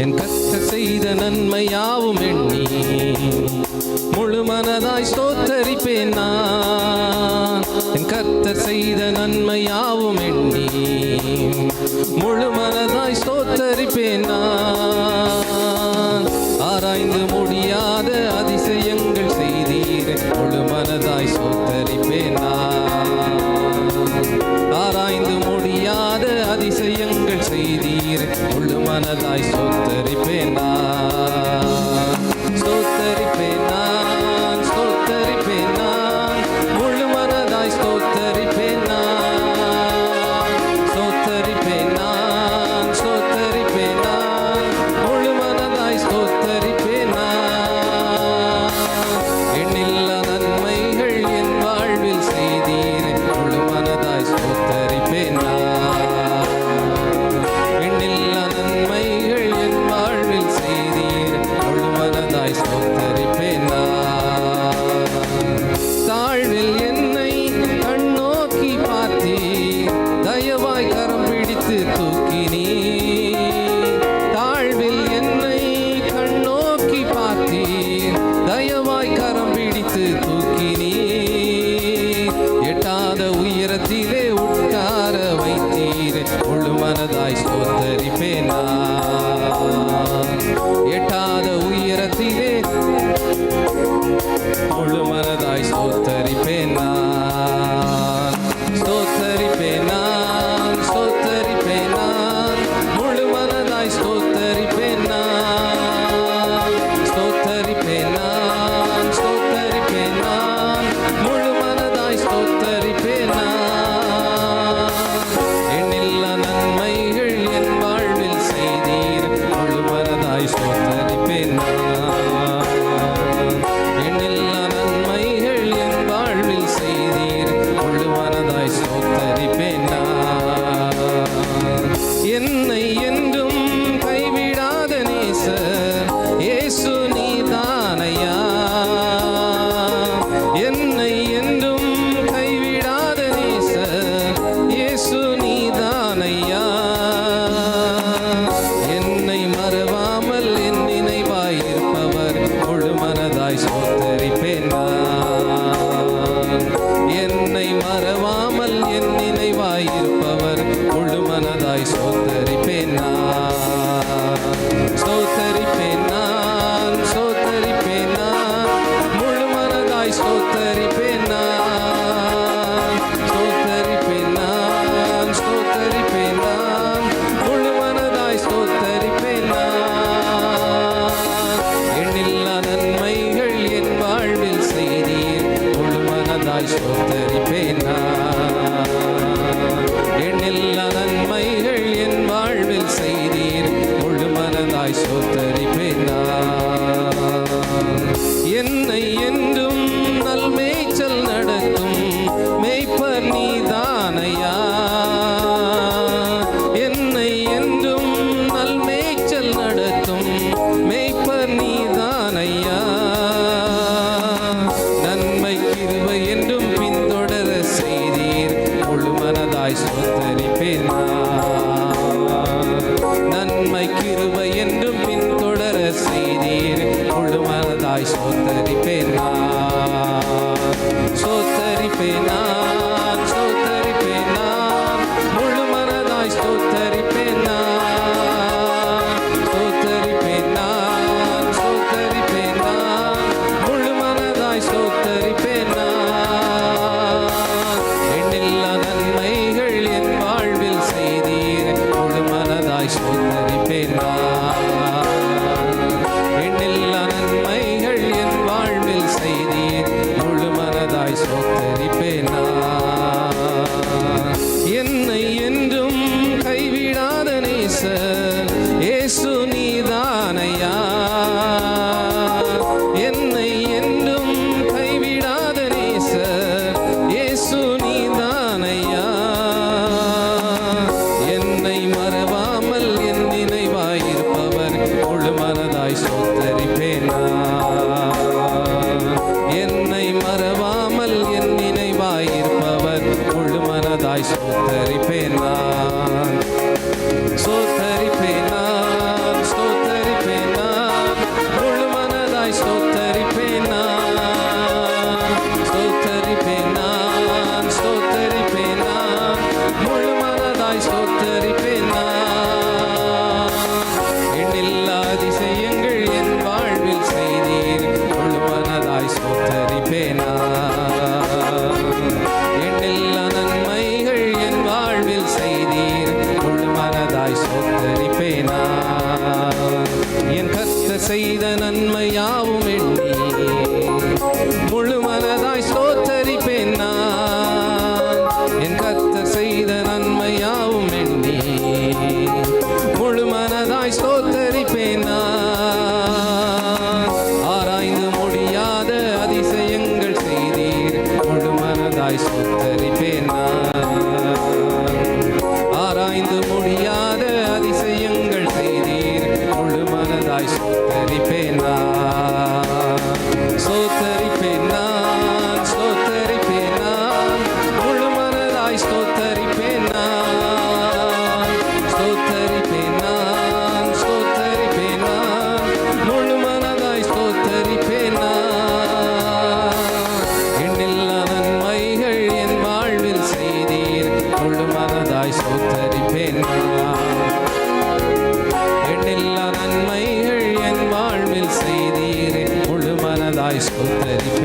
என் கத்த செய்த நன்மையாவும் எண்ணி முழு மனதாய் ஸ்தோத்தரிப்பேன் நான். என் கத்த செய்த நன்மையாவும் எண்ணி முழு மனதாய் ஸ்தோத்தரிப்பேன் நான். ஆராய்ந்து முடியாத அதிசயங்கள் செய்தீர். முழு மனதாய் ஸ்தோத்தரிப்பேன் paradise, oh, கர்த்தராய் சோத்தரிப்பேன் சோத்தரிப்பேன் நான் சோத்தரிப்பேன் நான் முழு மனதாய் சோத்தரிப்பேன் நான் சோத்தரிப்பேன் நான் சோத்தரிப்பேன் நான் முழு மனதாய் சோத்தரிப்பேன் நான் எண்ணில்லா நன்மைகள் என் வாழ்வில் செய்தீர் முழு மனதாய் சோத்தரிப்பேன் நான் stai sotto ripenna. Sotto செய்த நன்மையாவும் எண்ணி முழு மனதாய் ஸ்தோத்தரிப்பேன் நான். என் கர்த்தர் செய்த நன்மையாவும் எண்ணி முழு மனதாய் ஸ்தோத்தரிப்பேன் நான். ஆராய்ந்து முடியாத அதிசயங்கள் செய்தீர். முழு மனதாய் ஸ்தோத்தரிப்பேன் நான். ஆராய்ந்து முடியாத அதிசயங்கள் செய்தீர். முழு மனதாய் ஸ்தோத்தரிப்பேன் வாழ்வில் செய்தீர்